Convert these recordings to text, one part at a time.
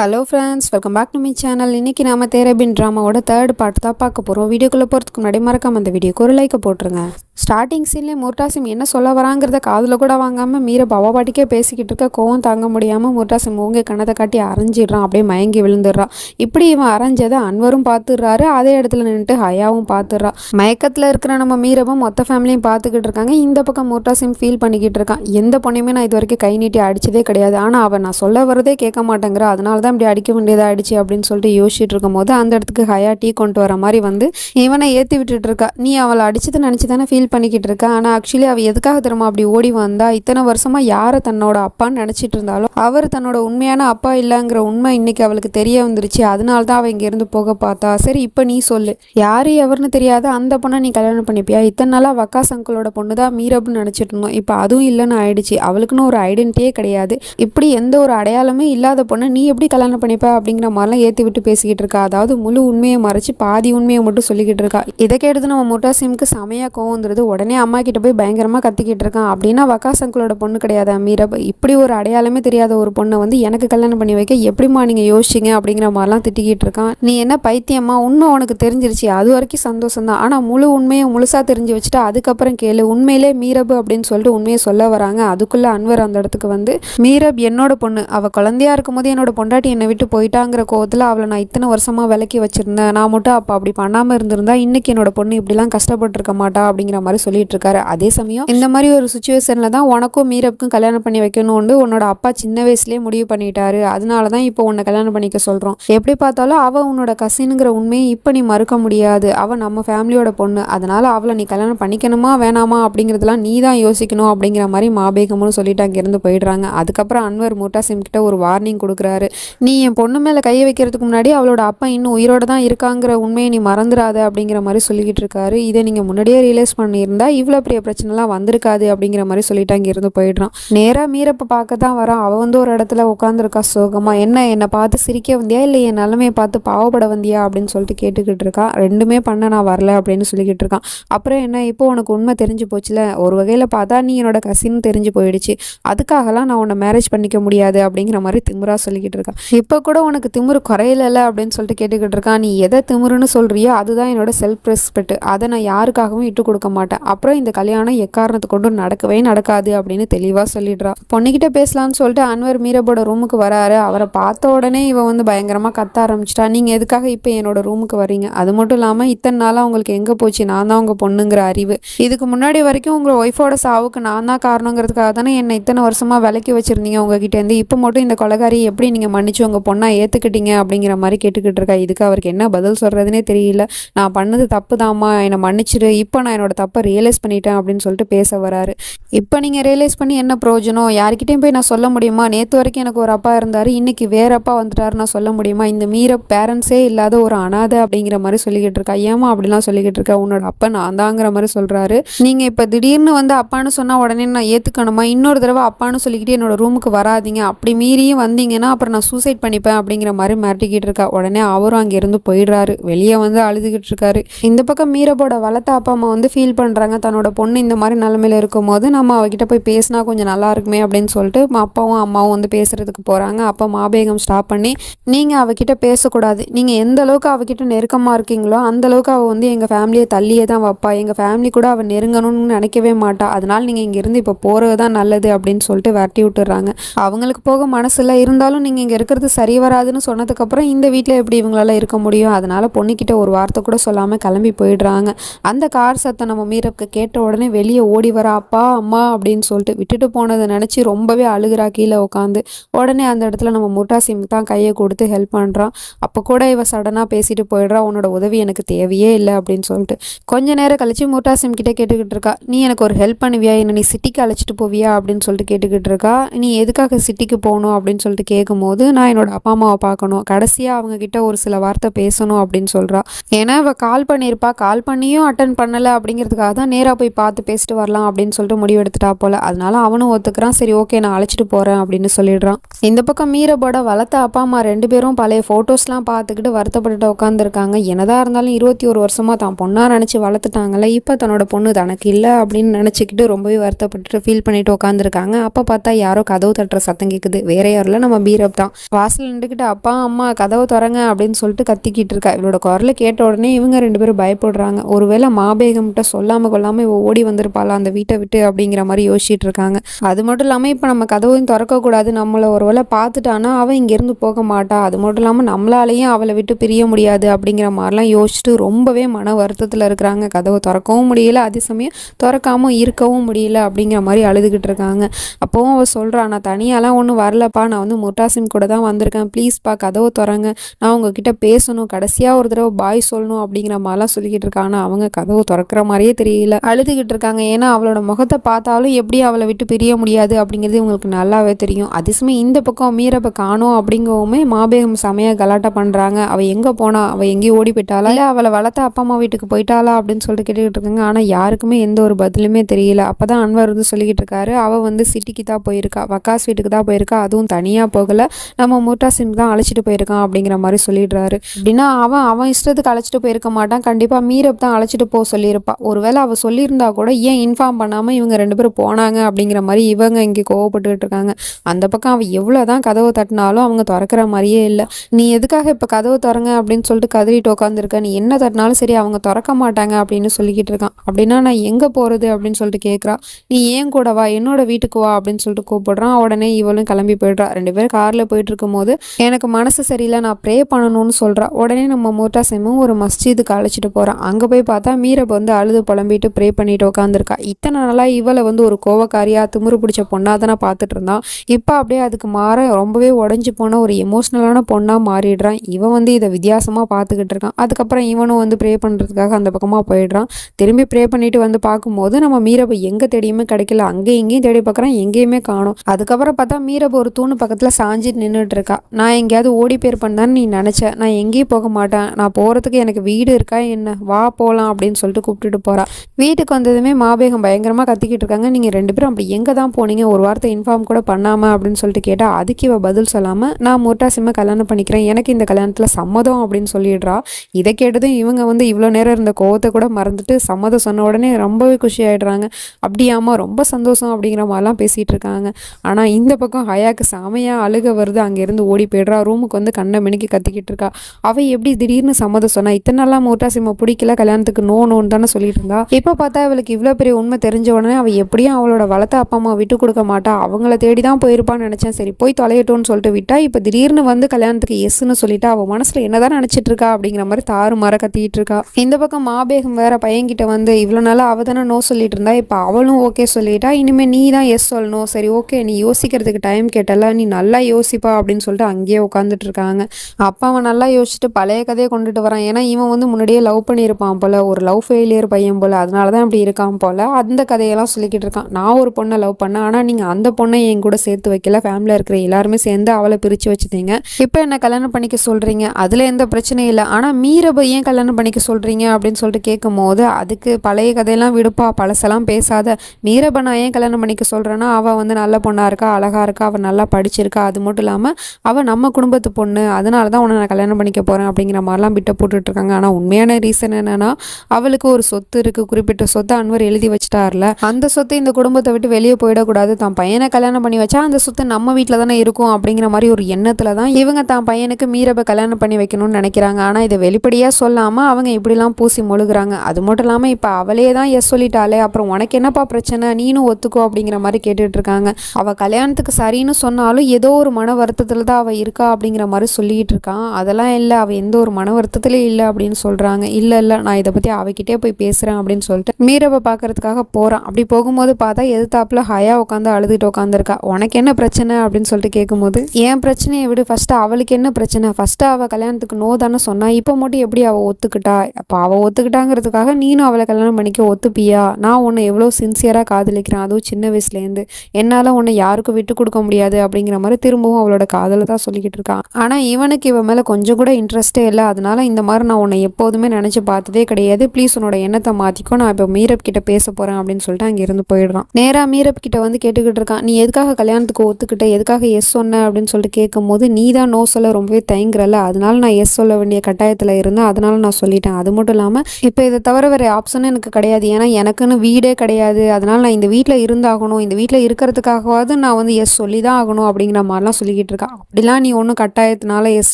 Hello friends welcome back to me channel இன்றைக்கி நாம தேரபின் ட்ராமாவோட third part தான் பார்க்க போகிறோம் வீடியோக்குள்ளே போகிறதுக்கு முன்னாடி மறக்காம அந்த வீடியோக்கு ஒரு லைக்கை போட்டுருங்க. ஸ்டார்டிங் சீன்லேயே முர்டாசிம் என்ன சொல்ல வராங்கிறத காதில் கூட வாங்காமல் மீற பாவா பாட்டிக்கே பேசிக்கிட்டு இருக்க கோவம் தாங்க முடியாமல் முர்டாசிம் மூங்க கணத்தை காட்டி அரைஞ்சிடுறான். அப்படியே மயங்கி விழுந்துடுறான். இப்படி இவன் அரைஞ்சதை அன்வரும் பார்த்துடுறாரு. அதே இடத்துல நின்றுட்டு ஹயாவும் பார்த்துடுறான். மயக்கத்தில் இருக்கிற நம்ம மீரவும் மொத்த ஃபேமிலியும் பார்த்துக்கிட்டு இருக்காங்க. இந்த பக்கம் முர்டாசிம் ஃபீல் பண்ணிக்கிட்டு இருக்கான். எந்த பொண்ணையுமே நான் இது வரைக்கும் கை நீட்டி அடிச்சதே கிடையாது. ஆனால் அவன் நான் சொல்ல வரதே கேட்க மாட்டேங்கிற. அதனால தான் இப்படி அடிக்க வேண்டியதாகிடுச்சு அப்படின்னு சொல்லிட்டு யோசிச்சுட்டு இருக்கும் போது அந்த இடத்துக்கு ஹயா டீ கொண்டு வர மாதிரி வந்து இவனை ஏற்றி விட்டுட்டு இருக்கா. நீ அவளை அடிச்சது நினச்சி தானே ஃபீல் பண்ணிக்கிட்டு இருக்கா? ஆனால் ஆக்சுவலி அவள் எதுக்காக தெரியுமா அப்படி ஓடி வந்தா? இத்தனை வருஷமாக யாரை தன்னோட அப்பான்னு நினச்சிட்டு இருந்தாலும் அவர் தன்னோட உண்மையான அப்பா இல்லைங்கிற உண்மை இன்னைக்கு அவளுக்கு தெரிய வந்துருச்சு. அதனால தான் அவள் இங்கேருந்து போக பார்த்தா. சரி இப்போ நீ சொல்லு. யார் எவர்னு தெரியாத அந்த பொண்ணை நீ கல்யாணம் பண்ணிப்பியா? இத்தனை நாளாக வக்காஸ் அங்கிளோட பொண்ணு தான் மீரப்னு நினச்சிட்டு இருந்தோம். இப்போ அதுவும் இல்லைன்னு ஆயிடுச்சு. அவளுக்குன்னு ஒரு ஐடென்டிட்டியே கிடையாது. இப்படி எந்த ஒரு அடையாளமே இல்லாத பொண்ணை நீ எப்படி கல்யாணம் பண்ணிப்ப அப்படிங்கிற மாதிரிலாம் ஏற்றி விட்டு பேசிக்கிட்டு இருக்கா. அதாவது முழு உண்மையை மறைச்சு பாதி உண்மையை மட்டும் சொல்லிக்கிட்டு இருக்கா. இதை கேட்டது நம்ம முட்டாசிமுக்கு செமையாக கோவம் வந்துருது. உடனே அம்மா கிட்ட போய் பயங்கரமாக கத்திக்கிட்டு இருக்கான். அப்படின்னா வக்காசங்களோட பொண்ணு கிடையாது மீரப் இப்படி ஒரு அடையாளமே தெரியாத ஒரு பொண்ணை வந்து எனக்கு கல்யாணம் பண்ணி வைக்க எப்படிம்மா நீங்கள் யோசிச்சிங்க அப்படிங்கிற மாதிரிலாம் திட்டிக்கிட்டு இருக்கான். நீ என்ன பைத்தியமா உண்மை உனக்கு தெரிஞ்சிருச்சு. அது வரைக்கும் சந்தோஷம் தான். ஆனால் முழு உண்மையை முழுசாக தெரிஞ்சு வச்சுட்டு அதுக்கப்புறம் கேளு. உண்மையிலே மீரப் அப்படின்னு சொல்லிட்டு உண்மையை சொல்ல வராங்க. அதுக்குள்ளே அன்வர் அந்த இடத்துக்கு வந்து மீரப் என்னோட பொண்ணு. அவள் குழந்தையா இருக்கும்போது என்னோட பொண்டாட்டி என்னை விட்டு போயிட்டாங்கிற கோவத்தில் அவளை நான் இத்தனை வருஷமாக விலக்கி வச்சுருந்தேன். நான் மட்டும் அப்போ அப்படி பண்ணாமல் இருந்திருந்தா இன்றைக்கி என்னோட பொண்ணு இப்படிலாம் கஷ்டப்பட்டுருக்க மாட்டா அப்படிங்கிற மாதிரி சொல்லிட்டு இருக்காரு. அதே சமயம் இந்த மாதிரி ஒரு சுச்சுவேஷனில் தான் உனக்கும் மீரப்புக்கும் கல்யாணம் பண்ணி வைக்கணும்னு உன்னோட அப்பா சின்ன வயசுலேயே முடிவு பண்ணிட்டாரு. அதனால தான் இப்போ உன்னை கல்யாணம் பண்ணிக்க சொல்கிறோம் எப்படி பார்த்தாலும் அவள் உன்னோட கசினுங்கிற உண்மையை இப்போ நீ மறுக்க முடியாது. அவள் நம்ம ஃபேமிலியோட பொண்ணு. அதனால் அவளை நீ கல்யாணம் பண்ணிக்கணுமா வேணாமா அப்படிங்கிறதுலாம் நீ தான் யோசிக்கணும் அப்படிங்கிற மாதிரி மாபேகமும் சொல்லிட்டு அங்கேருந்து போயிடுறாங்க. அதுக்கப்புறம் அன்வர் மூட்டா சிம் கிட்ட ஒரு வார்னிங் கொடுக்குறாரு. நீ என் பொண்ணு மேலே கையை வைக்கிறதுக்கு முன்னாடி அவளோட அப்பா இன்னும் உயிரோட தான் இருக்காங்கிற உண்மையை நீ மறந்துடாத அப்படிங்கிற மாதிரி சொல்லிக்கிட்டு இருக்காரு. இதை நீங்கள் முன்னாடியே ரியலைஸ் பண்ணியிருந்தா இவ்வளோ பெரிய பிரச்சனைலாம் வந்திருக்காது அப்படிங்கிற மாதிரி சொல்லிட்டு அங்கேருந்து போயிடுறான். நேராக மீறப்ப பார்க்க தான் வரான். அவள் வந்து ஒரு இடத்துல உட்காந்துருக்கா சோகமாக என்ன என்னை பார்த்து சிரிக்க வந்தியா? இல்லை என் நிலமையை பார்த்து பாவப்பட வந்தியா? அப்படின்னு சொல்லிட்டு கேட்டுக்கிட்டு இருக்கான் ரெண்டுமே பண்ண நான் வரல அப்படின்னு சொல்லிக்கிட்டு இருக்கான். அப்புறம் என்ன? இப்போ உனக்கு உண்மை தெரிஞ்சு போச்சுல. ஒரு வகையில் பார்த்தா நீ என்னோட கசின் தெரிஞ்சு போயிடுச்சு. அதுக்காகலாம் நான் உன்னை மேரேஜ் பண்ணிக்க முடியாது அப்படிங்கிற மாதிரி திமுறா சொல்லிக்கிட்டு இருக்கான் இப்போ கூட உனக்கு திமிரு குறையல அப்படின்னு சொல்லிட்டு கேட்டுக்கிட்டு இருக்கான் நீ எதை திமிருன்னு சொல்கிறியோ அதுதான் என்னோட செல்ஃப் ரெஸ்பெக்ட் அதை நான் யாருக்காகவும் விட்டு கொடுக்க மாட்டேன். அப்புறம் இந்த கல்யாணம் எக்காரணத்தை கொண்டு நடக்கவே நடக்காது அப்படின்னு தெளிவாக சொல்லிடுறா. பொண்ணுக்கிட்ட பேசலாம்னு சொல்லிட்டு அன்வர் மீரபோட ரூமுக்கு வராரு. அவரை பார்த்த உடனே இவன் வந்து பயங்கரமாக கத்த ஆரம்பிச்சிட்டா. நீங்கள் எதுக்காக இப்போ என்னோட ரூமுக்கு வரீங்க அது மட்டும் இல்லாமல் இத்தனை நாளாக உங்களுக்கு எங்கே போச்சு? நான் தான் உங்கள் பொண்ணுங்கிற அறிவு. இதுக்கு முன்னாடி வரைக்கும் உங்கள் ஒய்ஃபோட சாவுக்கு நான் தான் காரணங்கிறதுக்காக தானே என்னை இத்தனை வருஷமாக விலக்கி வச்சுருந்தீங்க உங்ககிட்டேருந்து இப்போ மட்டும் இந்த கொலகாரி எப்படி நீங்கள் மன்னிச்சு உங்கள் பொண்ணாக ஏற்றுக்கிட்டீங்க அப்படிங்கிற மாதிரி கேட்டுக்கிட்டு இருக்கா. இதுக்கு அவருக்கு என்ன பதில் சொல்கிறதுனே தெரியல. நான் பண்ணது தப்பு தாம்மா என்னை மன்னிச்சிடு. இப்போ நான் என்னோட தப்பை ரியலைஸ் பண்ணிட்டேன் அப்படின்னு சொல்லிட்டு பேச வராரு. இப்போ நீங்கள் ரியலைஸ் பண்ணி என்ன பிரயோஜனம்? யார்கிட்டயும் போய் நான் சொல்ல முடியுமா? நேற்று வரைக்கும் எனக்கு ஒரு அப்பா இருந்தார். இன்றைக்கி வேற அப்பா வந்துட்டாரு. நான் சொல்ல முடியுமா? இந்த மீற பேரண்ட்ஸே இல்லாத ஒரு அனாதை அப்படிங்கிற மாதிரி சொல்லிக்கிட்டு இருக்கா. ஏமா அப்படிலாம் சொல்லிக்கிட்டு இருக்கா? உன்னோட அப்பா நான் தாங்கிற மாதிரி சொல்கிறாரு நீங்கள் இப்போ திடீர்னு வந்து அப்பான்னு சொன்னால் உடனே நான் ஏற்றுக்கணுமா இன்னொரு தடவை அப்பான்னு சொல்லிக்கிட்டு என்னோட ரூமுக்கு வராதீங்க. அப்படி மீறியும் வந்தீங்கன்னா அப்புறம் நான் சூசைட் பண்ணிப்பேன் அப்படிங்கிற மாதிரி மிரட்டிக்கிட்டு இருக்கா. உடனே அவரும் அங்கேருந்து போயிடுறாரு. வெளியே வந்து அழுதுகிட்டு இருக்காரு. இந்த பக்கம் மீரப்போட வளர்த்த அப்பா அம்மா வந்து ஃபீல் பண்ணுறாங்க தன்னோட பொண்ணு இந்த மாதிரி நிலமையில இருக்கும்போது நான் நம்ம அவகிட்ட போய் பேசினா கொஞ்சம் நல்லா இருக்குமே அப்படின்னு சொல்லிட்டு அப்பாவும் அம்மாவும் வந்து பேசுறதுக்கு போகிறாங்க அப்போ மாபேகம் ஸ்டாப் பண்ணி நீங்கள் அவகிட்ட பேசக்கூடாது. நீங்கள் எந்த அளவுக்கு அவகிட்ட நெருக்கமாக இருக்கீங்களோ அந்த அளவுக்கு அவள் வந்து எங்கள் ஃபேமிலியை தள்ளியே தான் வைப்பா. எங்கள் ஃபேமிலி கூட அவள் நெருங்கணும்னு நினைக்கவே மாட்டா. அதனால நீங்கள் இங்கேருந்து இப்போ போகிறது தான் நல்லது அப்படின்னு சொல்லிட்டு விரட்டி விட்டுறாங்க. அவங்களுக்கு போக மனசில் இருந்தாலும் நீங்கள் இங்கே இருக்கிறது சரி வராதுன்னு சொன்னதுக்கப்புறம் இந்த வீட்டில் எப்படி இவங்களால இருக்க முடியும்? அதனால பொண்ணுக்கிட்ட ஒரு வார்த்தை கூட சொல்லாமல் கிளம்பி போயிடுறாங்க. அந்த கார் சத்தம் நம்ம மீரப்புக்கு கேட்ட உடனே வெளியே ஓடி வர அப்பா அம்மா அம்மா அப்படின்னு சொல்லிட்டு விட்டுட்டு போனதை நினச்சி ரொம்பவே அழுகிறா கீழே உட்காந்து உடனே அந்த இடத்துல நம்ம முட்டாசிம் தான் கையை கொடுத்து ஹெல்ப் பண்ணுறான் அப்போ கூட இவ சடனாக பேசிட்டு போயிடுறா. உன்னோட உதவி எனக்கு தேவையே இல்லை அப்படின்னு சொல்லிட்டு. கொஞ்ச நேரம் கழிச்சு முட்டாசிம் கிட்டே கேட்டுக்கிட்டு இருக்கா நீ எனக்கு ஒரு ஹெல்ப் பண்ணுவியா? என்ன நீ சிட்டிக்கு அழைச்சிட்டு போவியா? அப்படின்னு சொல்லிட்டு கேட்டுக்கிட்டு இருக்கா. நீ எதுக்காக சிட்டிக்கு போகணும்? அப்படின்னு சொல்லிட்டு கேட்கும்போது நான் என்னோட அப்பா அம்மாவை பார்க்கணும். கடைசியாக அவங்க கிட்ட ஒரு சில வார்த்தை பேசணும் அப்படின்னு சொல்கிறா ஏன்னா இவ கால் பண்ணியிருப்பா. கால் பண்ணியும் அட்டன் பண்ணலை அப்படிங்கிறதுக்காக தான் நேராக போய் பார்த்து பேசிட்டு வரலாம் அப்படின்னு சொல்லிட்டு முடிவு எடுத்துட்டா போல. அதனால அவனும் ஒத்துக்கிறான். சரி ஓகே நான் அழைச்சிட்டு போகிறேன் அப்படின்னு சொல்லிடுறான். இந்த பக்கம் மீரபோட வளர்த்த அப்பா அம்மா ரெண்டு பேரும் பழைய ஃபோட்டோஸ்லாம் பார்த்துக்கிட்டு வருத்தப்பட்டுட்டு உட்காந்துருக்காங்க என்னதான் இருந்தாலும் இருபத்தி ஒரு வருஷமாக தான் பொண்ணாக நினச்சி வளர்த்துட்டாங்கல்ல இப்போ தன்னோட பொண்ணு தனக்கு இல்லை அப்படின்னு நினச்சிக்கிட்டு ரொம்பவே வருத்தப்பட்டுட்டு ஃபீல் பண்ணிட்டு உட்காந்துருக்காங்க அப்போ பார்த்தா யாரோ கதவு தட்டுற சத்தம் கேட்குது வேற யாரில் நம்ம பீரப் தான். வாசல் நின்றுக்கிட்டு அப்பா அம்மா கதவு திறங்க அப்படின்னு சொல்லிட்டு கத்திக்கிட்டு இருக்கா. இவளோட குரலை கேட்ட உடனே இவங்க ரெண்டு பேரும் பயப்படுறாங்க. ஒருவேளை மாபேகம்கிட்ட சொல்லாமல் கொள்ளாமல் இவ ஓடி வந்திருப்பாளா? அந்த வீட்டை விட்டு அப்படிங்கிற அப்படிங்கிற மாதிரி யோசிச்சுட்டு இருக்காங்க. அது மட்டும் இல்லாமல் இப்போ நம்ம கதவையும் திறக்கக்கூடாது. நம்மளை ஒரு வேளை பார்த்துட்டானா அவள் இங்கேருந்து போக மாட்டா. அது மட்டும் இல்லாமல் நம்மளாலேயும் அவளை விட்டு பிரிய முடியாது அப்படிங்கிற மாதிரிலாம் யோசிச்சுட்டு ரொம்பவே மன வருத்தத்தில் இருக்கிறாங்க. கதவை திறக்கவும் முடியல. அதே சமயம் திறக்காமல் இருக்கவும் முடியல அப்படிங்கிற மாதிரி அழுதுகிட்டு இருக்காங்க. அப்போவும் அவள் சொல்கிறா நான் தனியாலாம் ஒன்றும் வரலப்பா. நான் வந்து முட்டாசிம் கூட தான் வந்திருக்கேன். ப்ளீஸ்ப்பா கதவை திறங்க. நான் உங்ககிட்ட பேசணும். கடைசியாக ஒரு தடவை பாய் சொல்லணும். அப்படிங்கிற மாதிரிலாம் சொல்லிக்கிட்டு இருக்காங்க. அவங்க கதவை திறக்கிற மாதிரியே தெரியல. அழுதுகிட்டு இருக்காங்க. ஏன்னா அவளோட முகத்தை பார்த்து பார்த்தாலும் எப்படி அவளை விட்டு பிரிய முடியாது அப்படிங்கிறது இவங்களுக்கு நல்லாவே தெரியும். அதிசயமே இந்த பக்கம் மீரப்பை காணோம் அப்படிங்கவுமே மாபேகம் செமையாக கலாட்டா பண்ணுறாங்க அவள் எங்கே போனா? அவள் எங்கேயும் ஓடி போயிட்டாளா? இல்லை அவளை வளர்த்த அப்பா அம்மா வீட்டுக்கு போயிட்டாளா அப்படின்னு சொல்லிட்டு கேட்டுக்கிட்டு இருக்காங்க. ஆனால் யாருக்குமே எந்த ஒரு பதிலுமே தெரியல. அப்போ தான் அன்வர் வந்து சொல்லிக்கிட்டு இருக்காரு. அவள் வந்து சிட்டிக்கு தான் போயிருக்கா. வக்காஸ் வீட்டுக்கு தான் போயிருக்கா. அதுவும் தனியாக போகலை. நம்ம முர்டாசிம் தான் அழைச்சிட்டு போயிருக்கான் அப்படிங்கிற மாதிரி சொல்லிடுறாரு. அப்படின்னா அவன் அவன் இஷ்டத்துக்கு அழைச்சிட்டு போயிருக்க மாட்டான். கண்டிப்பாக மீரப் தான் அழைச்சிட்டு போக சொல்லியிருப்பா. ஒருவேளை அவள் சொல்லியிருந்தா கூட ஏன் இன்ஃபார்ம் பண்ணாமல் இவங்க ரெண்டு ரெண்டு பேரும் போனாங்க அப்படிங்கிற மாதிரி இவங்க இங்கே கோவப்பட்டுக்கிட்டு இருக்காங்க. அந்த பக்கம் அவன் எவ்வளோ தான் கதவை தட்டினாலும் அவங்க திறக்கிற மாதிரியே இல்லை. நீ எதுக்காக இப்போ கதவு திறங்க அப்படின்னு சொல்லிட்டு கதறிட்டு உட்காந்துருக்க நீ என்ன தட்டினாலும் சரி அவங்க திறக்க மாட்டாங்க அப்படின்னு சொல்லிக்கிட்டு இருக்கான். அப்படின்னா நான் எங்கே போகிறது அப்படின்னு சொல்லிட்டு கேட்குறா நீ ஏன் கூட வா என்னோட வீட்டுக்கு வா அப்படின்னு சொல்லிட்டு கூப்பிடுறான். உடனே இவளும் கிளம்பி போயிடுறா. ரெண்டு பேரும் காரில் போயிட்டு இருக்கும்போது எனக்கு மனசு சரியில்லை நான் ப்ரே பண்ணணும்னு சொல்கிறா உடனே நம்ம மோட்டாசிமும் ஒரு மஸ்ஜிதுக்கு அழைச்சிட்டு போகிறான் அங்கே போய் பார்த்தா மீரப் வந்து அழுது புலம்பிட்டு ப்ரே பண்ணிட்டு உட்காந்துருக்கா இத்தனை நாளாக இவளை வந்து ஒரு கோவக்காரியாக திமிரு பிடிச்ச பொண்ணாக தானே பார்த்துட்டு இருந்தான் இப்போ அப்படியே அதுக்கு மாற ரொம்பவே உடஞ்சி போன ஒரு எமோஷ்னலான பொண்ணாக மாறிடுறான். இவன் வந்து இதை வித்தியாசமாக பார்த்துக்கிட்டு இருக்கான். அதுக்கப்புறம் இவனும் வந்து ப்ரே பண்ணுறதுக்காக அந்த பக்கமாக போயிடுறான். திரும்பி ப்ரே பண்ணிட்டு வந்து பார்க்கும்போது நம்ம மீரப்பை எங்கே தேடியுமே கிடைக்கல. அங்கேயும் இங்கேயும் தேடி பார்க்குறான். எங்கேயுமே காணும். அதுக்கப்புறம் பார்த்தா மீரபை ஒரு தூணு பக்கத்தில் சாஞ்சிட்டு நின்றுட்டு இருக்கா. நான் எங்கேயாவது ஓடி பேர் பண்ணான்னு நீ நினச்ச. நான் எங்கேயும் போக மாட்டேன். நான் போகிறதுக்கு எனக்கு வீடு இருக்கா என்ன? வா போகலாம் அப்படின்னு சொல்லிட்டு கூப்பிட்டுட்டு போகிறா வீட்டுக்கு வந்ததுமே மாபேகம் பயங்கரமாக கத்திக்கிட்டு இருக்காங்க நீங்கள் ரெண்டு பேரும் அப்படி எங்கே தான் போனீங்க? ஒரு வார்த்தை இன்ஃபார்ம் கூட பண்ணாமல் அப்படின்னு சொல்லிட்டு கேட்டால் அதுக்கு இவ பதில் சொல்லாமல் நான் முர்டாசிம்மை கல்யாணம் பண்ணிக்கிறேன். எனக்கு இந்த கல்யாணத்தில் சம்மதம் அப்படின்னு சொல்லிடுறா. இதை கேட்டதும் இவங்க வந்து இவ்வளோ நேரம் இருந்த கோவத்தை கூட மறந்துட்டு சம்மதம் சொன்ன உடனே ரொம்பவே குஷி ஆகிடுறாங்க அப்படியாமா ரொம்ப சந்தோஷம் அப்படிங்கிற மாதிரிலாம் பேசிகிட்டு இருக்காங்க. ஆனால் இந்த பக்கம் ஹயாக்கு செமையாக அழுக வருது. அங்கேருந்து ஓடி போயிடுறா. ரூமுக்கு வந்து கண்ணை மினுக்கி கத்திக்கிட்டு இருக்கா. அவள் எப்படி திடீர்னு சம்மதம் சொன்னா இத்தனை நாளாக முர்டாசிம்மை பிடிக்கல கல்யாணத்துக்கு நோ நோன்னு தானே சொல்லிட்டு இருந்தா. இப்போ பார்த்தா அவளுக்கு இவ்வளோ பெரிய உண்மை தெரிஞ்ச உடனே அவள் எப்படியும் அவளோட வளர்த்த அப்பா அம்மா விட்டு கொடுக்க மாட்டா. அவங்கள தேடி தான் போயிருப்பான்னு நினச்சேன். சரி போய் தொலையட்டும்னு சொல்லிட்டு விட்டா இப்போ திடீர்னு வந்து கல்யாணத்துக்கு எஸ்ன்னு சொல்லிட்டு அவள் மனசில் என்னதான் நினச்சிட்டு இருக்கா அப்படிங்கிற மாதிரி தாறு மாற கத்திட்டு இருக்கா இந்த பக்கம் மாபேகம் வேற பையன்கிட்ட வந்து இவ்வளோ நாளாக அவள் தானே நோ சொல்லிட்டு இருந்தா இப்போ அவளும் ஓகே சொல்லிட்டா. இனிமேல் நீ தான் எஸ் சொல்லணும். சரி ஓகே நீ யோசிக்கிறதுக்கு டைம் கேட்டல நீ நல்லா யோசிப்பா அப்படின்னு சொல்லிட்டு அங்கேயே உட்காந்துட்டு இருக்காங்க அப்பா அவன் நல்லா யோசிச்சுட்டு பழைய கதையை கொண்டுட்டு வரான். ஏன்னா இவன் வந்து முன்னாடியே லவ் பண்ணியிருப்பான் போல. ஒரு லவ் ஃபெயிலியர் பையன் போல. அதனால தான் இப்படி இருக்கான் போல. அந்த கதையெல்லாம் சொல்லிக்கிட்டு இருக்கான் நான் ஒரு பொண்ணை லவ் பண்ணேன். ஆனால் நீங்கள் அந்த பொண்ணை என் கூட சேர்த்து வைக்கல. ஃபேமிலியில் இருக்கிற எல்லாருமே சேர்ந்து அவளை பிரித்து வச்சுட்டீங்க. இப்போ என்ன கல்யாணம் பண்ணிக்க சொல்கிறீங்க அதில் எந்த பிரச்சனையும் இல்லை. ஆனால் மீரபை ஏன் கல்யாணம் பண்ணிக்க சொல்கிறீங்க அப்படின்னு சொல்லிட்டு கேட்கும் போது அதுக்கு பழைய கதையெல்லாம் விடுப்பா. பழசெல்லாம் பேசாத. மீரபை நான் ஏன் கல்யாணம் பண்ணிக்க சொல்கிறேன்னா அவள் வந்து நல்ல பொண்ணாக இருக்கா? அழகாக இருக்கா? அவள் நல்லா படிச்சிருக்கா? அது மட்டும் இல்லாமல் அவள் நம்ம குடும்பத்து பொண்ணு. அதனால தான் உன்னை நான் கல்யாணம் பண்ணிக்க போகிறேன் அப்படிங்கிற மாதிரிலாம் விட்ட போட்டுட்ருக்காங்க. ஆனால் உண்மையான ரீசன் என்னென்னா அவளுக்கு ஒரு சொத்து இருக்குது குறிப்பிட்ட சொத்தை அன்வர் எழுதி வச்சிட்டார்ல. அந்த சொத்து இந்த குடும்பத்தை விட்டு வெளியே போயிடக்கூடாது. தான் பையனை கல்யாணம் பண்ணி வச்சா அந்த சொத்து நம்ம வீட்டில் தானே இருக்கும் அப்படிங்கிற மாதிரி ஒரு எண்ணத்தில் தான் இவங்க தான் பையனுக்கு மீரபை கல்யாணம் பண்ணி வைக்கணும்னு நினைக்கிறாங்க. ஆனால் இதை வெளிப்படையாக சொல்லாமல் அவங்க இப்படிலாம் பூசி மொழுகுறாங்க. அது மட்டும் இல்லாமல் இப்போ அவளே தான் எஸ் சொல்லிட்டாலே அப்புறம் உனக்கு என்னப்பா பிரச்சனை? நீனும் ஒத்துக்கோ அப்படிங்கிற மாதிரி கேட்டுட்டு இருக்காங்க. அவள் கல்யாணத்துக்கு சரின்னு சொன்னாலும் ஏதோ ஒரு மன வருத்தத்தில் தான் அவள் இருக்கா அப்படிங்கிற மாதிரி சொல்லிக்கிட்டு இருக்கான் அதெல்லாம் இல்லை அவள் எந்த ஒரு மன வருத்தத்திலே இல்லை அப்படின்னு சொல்கிறாங்க இல்லை இல்லை நான் இதை பற்றி அவகிட்டே போய் பேசுகிறேன் அப்படின்னு சொல்லிட்டு மீரபை பார்க்கறதுக்காக போகிறான் அப்படி போ போகும்போது பார்த்தா எதிர்த்தாப்புல ஹயா உட்காந்து அழுதுகிட்டு உட்காந்துருக்கா உனக்கு என்ன பிரச்சனை? அப்படின்னு சொல்லிட்டு கேட்கும்போது என் பிரச்சனையை விடு. ஃபஸ்ட்டு அவளுக்கு என்ன பிரச்சனை? ஃபஸ்ட்டு அவள் கல்யாணத்துக்கு நோ தானே சொன்னா இப்போ மட்டும் எப்படி அவள் ஒத்துக்கிட்டா? அப்போ அவள் ஒத்துக்கிட்டாங்கிறதுக்காக நீனும் அவளை கல்யாணம் பண்ணிக்க ஒத்துப்பியா? நான் உன்னை எவ்வளோ சின்சியராக காதலிக்கிறேன். அதுவும் சின்ன வயசுலேருந்து என்னால் உன்னை யாருக்கும் விட்டு கொடுக்க முடியாது. அப்படிங்கிற மாதிரி திரும்பவும் அவளோட காதலை தான் சொல்லிக்கிட்டு இருக்கான் ஆனால் இவனுக்கு இவன் மேலே கொஞ்சம் கூட இன்ட்ரெஸ்ட்டே இல்லை. அதனால இந்த மாதிரி நான் உன்னை எப்போதுமே நினச்சி பார்த்ததே கிடையாது. ப்ளீஸ் உன்னோட எண்ணத்தை மாற்றிக்கோ நான் இப்போ மீரப் கிட்ட பேச போகிறேன் அப்படின்னு சொல்லிட்டு அங்கே இருந்து போயிடுறான். நேராக மீரப் கிட்ட வந்து கேட்டுக்கிட்டு இருக்கான். நீ எதுக்காக கல்யாணத்துக்கு ஒத்துக்கிட்ட? எதுக்காக எஸ் சொன்ன? அப்படின்னு சொல்லிட்டு கேட்கும்போது நீ தான் நோ சொல்ல ரொம்பவே தயங்குறல அதனால நான் எஸ் சொல்ல வேண்டிய கட்டாயத்தில் இருந்தேன். அதனால நான் சொல்லிட்டேன். அது மட்டும் இல்லாமல் இப்போ இதை தவிர வேறு ஆப்ஷனும் எனக்கு கிடையாது. ஏன்னா எனக்குன்னு வீடே கிடையாது. அதனால நான் இந்த வீட்டில் இருந்தாகணும். இந்த வீட்டில் இருக்கிறதுக்காகவாவது நான் வந்து எஸ் சொல்லி தான் ஆகணும் அப்படிங்கிற மாதிரிலாம் சொல்லிக்கிட்டு இருக்கான் அப்படிலாம் நீ ஒன்றும் கட்டாயத்தினால எஸ்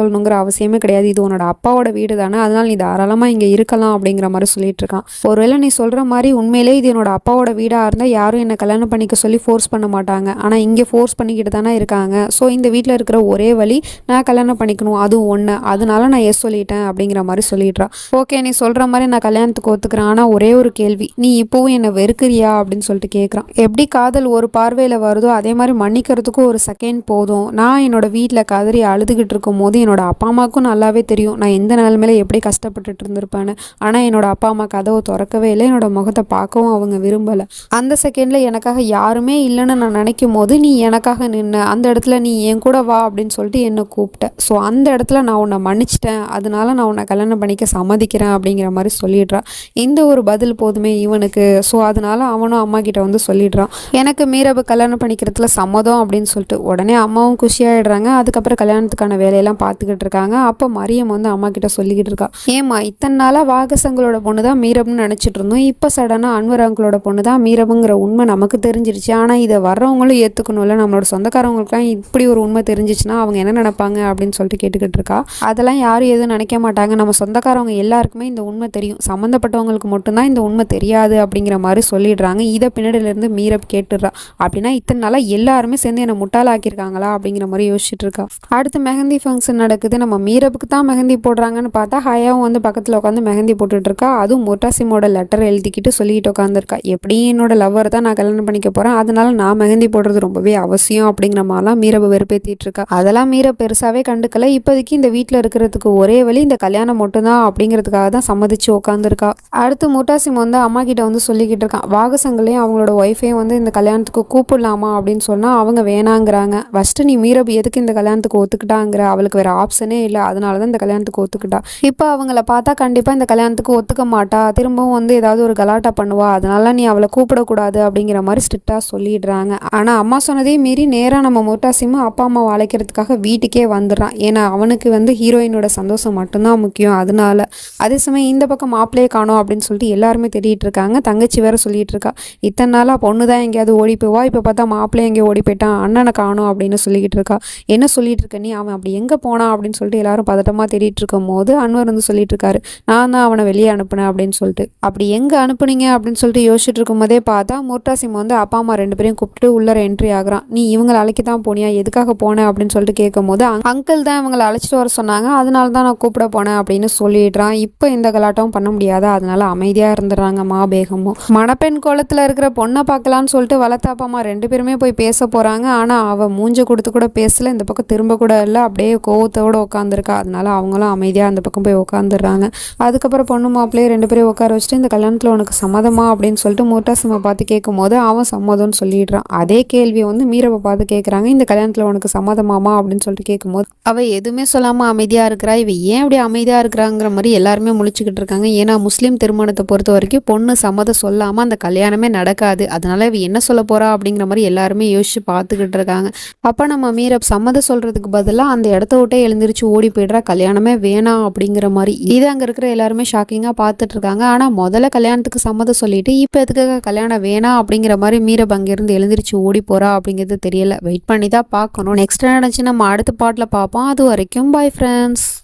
சொல்லணுங்கிற அவசியமே கிடையாது. இது உன்னோட அப்பாவோட வீடு தானே. அதனால நீ தாராளமாக இங்கே இருக்கலாம் அப்படிங்கிற மாதிரி சொல்லிட்டு இருக்கான். ஒருவேளை நீ சொல்கிற மாதிரி உண்மையிலே இது என்னோட அப்பாவோட வீடாக இருந்தால் யாரும் என்னை கல்யாணம் பண்ணிக்க சொல்லி ஃபோர்ஸ் பண்ண மாட்டாங்க. ஆனால் இங்கே ஃபோர்ஸ் பண்ணிக்கிட்டு தானே இருக்காங்க. ஸோ இந்த வீட்டில் இருக்கிற ஒரே வழி நான் கல்யாணம் பண்ணிக்கணும். அதுவும் ஒன்று அதனால நான் எஸ் சொல்லிட்டேன் அப்படிங்கிற மாதிரி சொல்லிடுறா. ஓகே நீ சொல்கிற மாதிரி நான் கல்யாணத்துக்கு ஒத்துக்கிறேன். ஆனால் ஒரே ஒரு கேள்வி. நீ இப்போவும் என்னை வெறுக்கிறியா? அப்படின்னு சொல்லிட்டு கேட்குறான் எப்படி காதல் ஒரு பார்வையில் வருதோ அதே மாதிரி மன்னிக்கிறதுக்கும் ஒரு செகண்ட் போதும். நான் என்னோட வீட்டில் கதறி அழுதுகிட்டு இருக்கும் போது என்னோட அப்பா அம்மாவுக்கும் நல்லாவே தெரியும். நான் எந்த நிலைமையில எப்படி கஷ்டப்பட்டுட்டு இருந்திருப்பேன்னு. ஆனால் என்னோட அப்பா அம்மா கதவை திறக்கவே இல்லை. என்னோட முகத்தை பார்க்கவும் அவங்க விரும்பலை. அந்த செகண்டில் எனக்காக யாருமே இல்லைன்னு நான் நினைக்கும் போது நீ எனக்காக நின்ன அந்த இடத்துல நீ என் கூட வா அப்படின்னு சொல்லிட்டு என்னை கூப்பிட்ட. ஸோ அந்த இடத்துல நான் உன்னை மன்னிச்சிட்டேன். அதனால நான் உன்னை கல்யாணம் பண்ணிக்க சம்மதிக்கிறேன் அப்படிங்கிற மாதிரி சொல்லிடுறான் இந்த ஒரு பதில் போதுமே இவனுக்கு. ஸோ அதனால அவனும் அம்மா கிட்ட வந்து சொல்லிடுறான் எனக்கு மீரபு கல்யாணம் பண்ணிக்கிறதுல சம்மதம் அப்படின்னு சொல்லிட்டு உடனே அம்மாவும் குஷியாயிடுறாங்க. அதுக்கப்புறம் கல்யாணத்துக்கான வேலையெல்லாம் பார்த்துக்கிட்டு இருக்காங்க. அப்போ மரியம் வந்து அம்மா கிட்ட சொல்லிக்கிட்டு இருக்கா. ஏம்மா இத்தனை நாளாக வாகசங்களோட பொண்ணு தான் மீரப்னு நினச்சிட்டு இருந்தோம். இப்போ சடனாக அன்வர் அங்கிளோட பொண்ணு தான் மீரபுங்கிற உண்மை நமக்கு தெரிஞ்சிருச்சு. ஆனால் இதை வர்றவங்களும் ஏற்றுக்கணும்ல நம்மளோட சொந்தக்காரவங்களுக்குலாம் இப்படி ஒரு உண்மை தெரிஞ்சிச்சுன்னா அவங்க என்ன நினைப்பாங்க அப்படின்னு சொல்லிட்டு கேட்டுக்கிட்டு இருக்கா. அதெல்லாம் யாரும் எதுவும் நினைக்க மாட்டாங்க. நம்ம சொந்தக்காரவங்க எல்லாருக்குமே இந்த உண்மை தெரியும். சம்மந்தப்பட்டவங்களுக்கு மட்டும்தான் இந்த உண்மை தெரியாது அப்படிங்கிற மாதிரி சொல்லிடுறாங்க. இதை பின்னாடியிலேருந்து மீரப் கேட்டுடுறா. அப்படின்னா இத்தனை நாளாக எல்லாருமே சேர்ந்து என்னை முட்டாளாக்கியிருக்காங்களா அப்படிங்கிற மாதிரி யோசிச்சுட்டு இருக்கா. அடுத்து மெஹந்தி ஃபங்க்ஷன் நடக்குது. நம்ம மீரப்புக்கு தான் மெஹந்தி போடுறாங்கன்னு பார்த்தா ஹயாவும் வந்து பக்கத்தில் உட்காந்து மெஹந்தி போட்டுட்ருக்கா அதுவும் மொட்டாசிமோட லெட்டர் எழுதிக்கிட்டு சொல்லிட்டு உட்காந்துருக்கா எப்படியும் என்னோட லவ்வர் தான் நான் கல்யாணம் பண்ணிக்க போகிறேன் அதனால நான் மெஹந்தி போடுறது ரொம்பவே அவசியம் அப்படிங்கிற மாதிரிலாம் மீரவை வெறுப்பேற்றிட்டு இருக்கா. அதெல்லாம் மீர பெருசாகவே கண்டுக்கல. இப்போதைக்கு இந்த வீட்டில் இருக்கிறதுக்கு ஒரே வழி இந்த கல்யாணம் மட்டும்தான் அப்படிங்கிறதுக்காக தான் சம்மதிச்சு உட்காந்துருக்கா அடுத்து முட்டாசிம் வந்து அம்மா கிட்ட வந்து சொல்லிக்கிட்டு இருக்கான். வாகசங்களையும் அவங்களோட ஒய்ஃபையும் வந்து இந்த கல்யாணத்துக்கு கூப்பிடலாமா அப்படின்னு சொன்னால் அவங்க வேணாங்கிறாங்க. ஃபஸ்ட்டு நீ மீரப் எதுக்கு இந்த கல்யாணத்துக்கு ஒத்துக்கிட்டாங்கிற? அவளுக்கு வேறு ஆப்ஷனே இல்லை. அதனால தான் இந்த கல்யாணத்துக்கு ஒத்துக்கிட்டா. இப்போ அவங்கள பார்த்தா கண்டிப்பாக இந்த கல்யாணத்துக்கு ஒத்துக்க மாட்டா. திரும்பவும் வந்து ஏதாவது ஒரு கலாட்டா பண்ணுவா. அதனால நீ அவளை கூப்பிடக்கூடாது அப்படிங்கிற மாதிரி ஸ்ட்ரிக்டாக சொல்லிடுறாங்க. ஆனால் அம்மா சொன்னதே மீறி நேராக நம்ம முட்டாசிமா அப்பா அம்மா அழைக்கிறதுக்காக வீட்டுக்கே வந்துடுறான். ஏன்னா அவனுக்கு வந்து ஹீரோயினோட சந்தோஷம் மட்டும்தான் முக்கியம். அதனால அதே சமயம் இந்த பக்கம் மாப்பிள்ளையே காணோம் அப்படின்னு சொல்லிட்டு எல்லாருமே தேடிட்டு இருக்காங்க. தங்கச்சி வேற சொல்லிட்டு இருக்கா இத்தனை நாளாக பொண்ணு தான் எங்கேயாவது ஓடி போவா இப்போ பார்த்தா மாப்பிள்ளை எங்கேயோ ஓடி போயிட்டான் அண்ணனை காணோம் அப்படின்னு சொல்லிக்கிட்டு இருக்கா. என்ன சொல்லிட்டு இருக்க நீ? அவன் அப்படி எங்கே போனான்? அப்படின்னு சொல்லிட்டு எல்லாரும் பதட்டமாக தேடிட்டு இருக்கும் போது அன்வர் வந்து சொல்லிட்டு இருக்காரு நான் தான் அவனை வெளியே அனுப்புனேன் அப்படின்னு சொல்லிட்டு. அப்படி எங்கே அனுப்புனீங்க? அப்படின்னு சொல்லிட்டு யோசிச்சுட்டு இருக்கும் போதே பார்த்தா முர்டாசிம் வந்து அப்பா அம்மா ரெண்டு பேரையும் கூப்பிட்டு உள்ளர என்ட்ரி ஆகிறான். நீ இவங்களை அழைக்க தான் போனியா? எதுக்காக போனேன் அப்படின்னு சொல்லிட்டு கேட்கும் போது அங்கிள் தான் இவங்களை அழைச்சிட்டு வர சொன்னாங்க. அதனால தான் நான் கூப்பிட போனேன் அப்படின்னு சொல்லிடுறான். இப்போ இந்த கலாட்டமும் பண்ண முடியாது. அதனால அமைதியாக இருந்துடுறாங்க மாபேகமும் மணப்பெண் கோலத்தில் இருக்கிற பொண்ணை பார்க்கலான்னு சொல்லிட்டு வளர்த்தாப்பாமா ரெண்டு பேருமே போய் பேச போகிறாங்க ஆனால் அவள் மூஞ்ச கொடுத்து கூட பேசல. இந்த பக்கம் திரும்ப கூட இல்லை. அப்படியே கோவத்தோடு உட்காந்துருக்கா அதனால அவங்களும் அமைதியாக அந்த பக்கம் போய் உட்காந்துடுறாங்க அதுக்கப்புறம் பொண்ணு மாப்பிள்ளையே ரெண்டு பேரும் உட்கார வச்சுட்டு இந்த கல்யாணத்தில் உனக்கு சம்மதமா? அப்படின்னு சொல்லிட்டு முர்டாசிமை பார்த்து கேட்கும் போது அவன் சம்மதம்னு சொல்லிடுறான். அதே கேள்வியை வந்து மீரவை பார்த்து கேட்குறாங்க. இந்த கல்யாணத்தில் உனக்கு சம்மதமாமா அப்படின்னு சொல்லிட்டு கேட்கும்போது அவள் எதுவுமே சொல்லாமல் அமைதியாக இருக்கிறா? இவ ஏன் அப்படி அமைதியாக இருக்கிறாங்கிற மாதிரி எல்லாருமே முழிச்சுக்கிட்டு இருக்காங்க. ஏன்னா முஸ்லீம் திருமணத்தை பொறுத்த வரைக்கும் பொண்ணு சம்மதம் சொல்லாமல் அந்த கல்யாணமே நடக்காது. அதனால இவ என்ன சொல்ல போறா? அப்படிங்கிற மாதிரி எல்லாருமே யோசிச்சு பார்த்துக்கிட்டு இருக்காங்க. அப்போ நம்ம மீரப் சம்மதம் சொல்கிறதுக்கு பதிலாக அந்த இடத்த விட்டே எழுந்திரிச்சு ஓடி போயிடுறா. கல்யாணமே வேணாம் அப்படிங்கிற மாதிரி. இது அங்கே இருக்கிற எல்லாருமே ஷாக்கிங்காக பார்த்துட்டு இருக்காங்க. ஆனால் முதல்ல கல்யாணத்துக்கு சம்மதம் சொல்லிட்டு இப்போ எதுக்காக கல்யாணம் வேணாம் அப்படிங்கிற மாதிரி மீரப் அங்கேருந்து எழுந்திரிச்சு ஓடி போகிறா அப்படிங்கிறது தெரியல. வெயிட் பண்ணி தான் பார்க்கணும் நெக்ஸ்ட் என்ன நம்ம அடுத்த பாட்டில் பார்ப்போம். அது வரைக்கும் பாய் ஃப்ரெண்ட்ஸ்